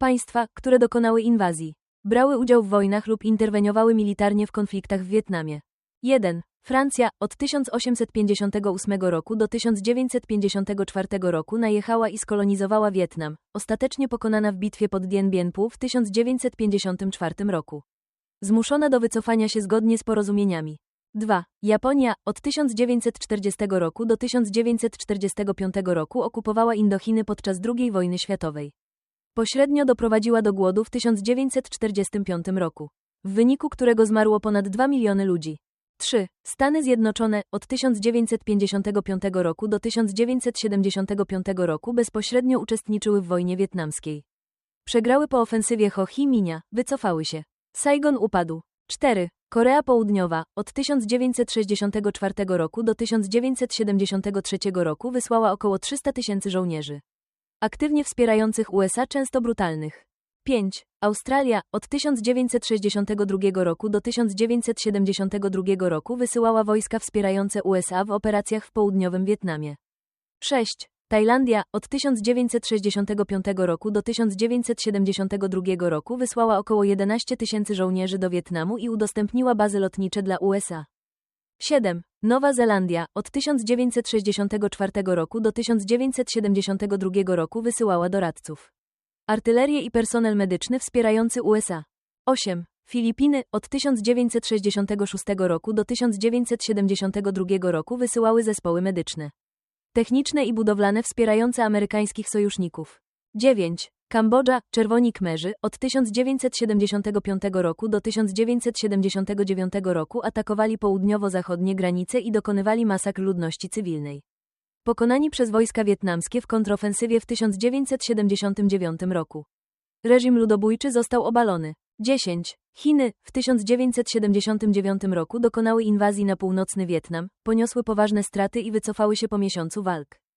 Państwa, które dokonały inwazji. Brały udział w wojnach lub interweniowały militarnie w konfliktach w Wietnamie. 1. Francja od 1858 roku do 1954 roku najechała i skolonizowała Wietnam, ostatecznie pokonana w bitwie pod Dien Bien Phu w 1954 roku. Zmuszona do wycofania się zgodnie z porozumieniami. 2. Japonia od 1940 roku do 1945 roku okupowała Indochiny podczas II wojny światowej. Pośrednio doprowadziła do głodu w 1945 roku, w wyniku którego zmarło ponad 2 miliony ludzi. 3. Stany Zjednoczone od 1955 roku do 1975 roku bezpośrednio uczestniczyły w wojnie wietnamskiej. Przegrały po ofensywie Ho Chi Minia, wycofały się. Saigon upadł. 4. Korea Południowa od 1964 roku do 1973 roku wysłała około 300 tysięcy żołnierzy. Aktywnie wspierających USA często brutalnych. 5. Australia od 1962 roku do 1972 roku wysyłała wojska wspierające USA w operacjach w południowym Wietnamie. 6. Tajlandia od 1965 roku do 1972 roku wysłała około 11 tysięcy żołnierzy do Wietnamu i udostępniła bazy lotnicze dla USA. 7. Nowa Zelandia od 1964 roku do 1972 roku wysyłała doradców. Artylerię i personel medyczny wspierający USA. 8. Filipiny od 1966 roku do 1972 roku wysyłały zespoły medyczne, techniczne i budowlane wspierające amerykańskich sojuszników. 9. Kambodża, Czerwoni Kmerzy, od 1975 roku do 1979 roku atakowali południowo-zachodnie granice i dokonywali masakr ludności cywilnej. Pokonani przez wojska wietnamskie w kontrofensywie w 1979 roku. Reżim ludobójczy został obalony. 10. Chiny w 1979 roku dokonały inwazji na północny Wietnam, poniosły poważne straty i wycofały się po miesiącu walk.